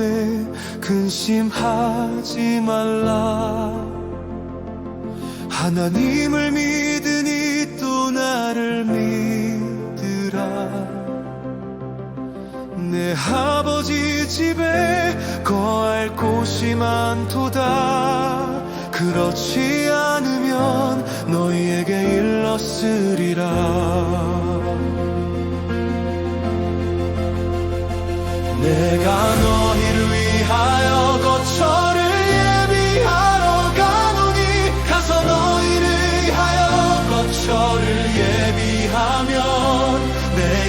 마음에 근심하지 말라. 하나님을 믿으니 또 나를 믿으라. 내 아버지 집에 거할 곳이 많도다. 그렇지 않으면 너희에게 일렀으리라. 내가 너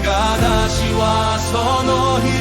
がしはその日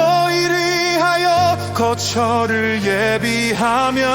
거처를 예비하며